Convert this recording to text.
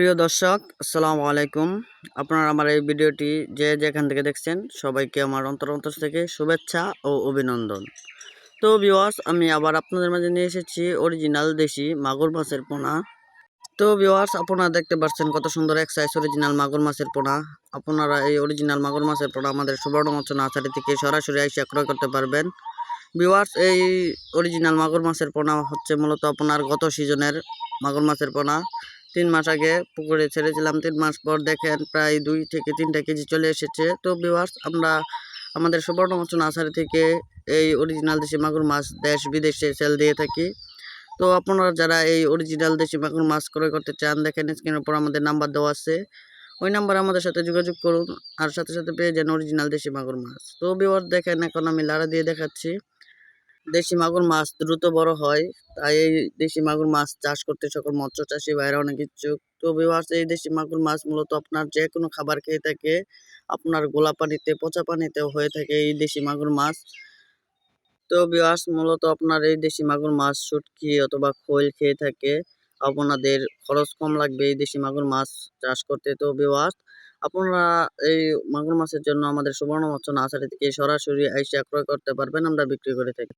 প্রিয় দর্শক, আসসালামু আলাইকুম। আপনারা আমার এই ভিডিওটি যে যেখান থেকে দেখছেন, সবাইকে আমার অন্তর অন্তর থেকে শুভেচ্ছা ও অভিনন্দন। তো ভিওয়ার্স আমি আবার আপনাদের মাঝে নিয়ে এসেছি অরিজিনাল দেশি মাগুর মাছের পোনা। তো ভিওয়ার্স আপনারা দেখতে পাচ্ছেন কত সুন্দর এক সাইজ অরিজিনাল মাগুর মাছের পোনা। আপনারা এই অরিজিনাল মাগুর মাছের পোনা আমাদের সুবর্ণমঞ্চ নার্সারি থেকে সরাসরি এসে ক্রয় করতে পারবেন। ভিওয়ার্স এই অরিজিনাল মাগুর মাছের পোনা হচ্ছে মূলত আপনার গত সিজনের মাগুর মাছের পোনা। তিন মাস আগে পুকুরে ছেড়েছিলাম। তিন মাস পর দেখেন প্রায় দুই থেকে তিনটা কেজি চলে এসেছে। তো ভিওয়ার্স আমরা আমাদের সুবর্ণমঞ্চ নার্সারি থেকে এই অরিজিনাল দেশি মাগুর মাছ দেশ বিদেশে সেল দিয়ে থাকি। তো আপনারা যারা এই অরিজিনাল দেশি মাগুর মাছ ক্রয় করতে চান, দেখেন স্ক্রিনের উপর আমাদের নাম্বার দেওয়া আছে। ওই নাম্বারে আমাদের সাথে যোগাযোগ করুন। আর সাথে সাথে পেয়ে যান অরিজিনাল দেশি মাগুর মাছ। তো ভিওয়ার্স দেখেন এখন আমি লাড়া দিয়ে দেখাচ্ছি। দেশি মাগুর মাছ দ্রুত বড় হয়, তাই এই দেশি মাগুর মাছ চাষ করতে সকল মৎস্য চাষি ভাইরা অনেক ইচ্ছুক। তো বিভার্স এই দেশি মাগুর মাছ মূলত আপনার যে কোনো খাবার খেয়ে থাকে, আপনার গোলা পানিতে, পচা পানিতেও হয়ে থাকে এই দেশি মাগুর মাছ। তো বিভার্স মূলত আপনার এই দেশি মাগুর মাছ শুটকি অথবা খোল খেয়ে থাকে, আপনাদের খরচ কম লাগবে এই দেশি মাগুর মাছ চাষ করতে। তো বিভার্স আপনারা এই মাগুর মাছের জন্য আমাদের সুবর্ণ মৎস্য নার্সারি থেকে সরাসরি আইসা ক্রয় করতে পারবেন, আমরা বিক্রি করে থাকি।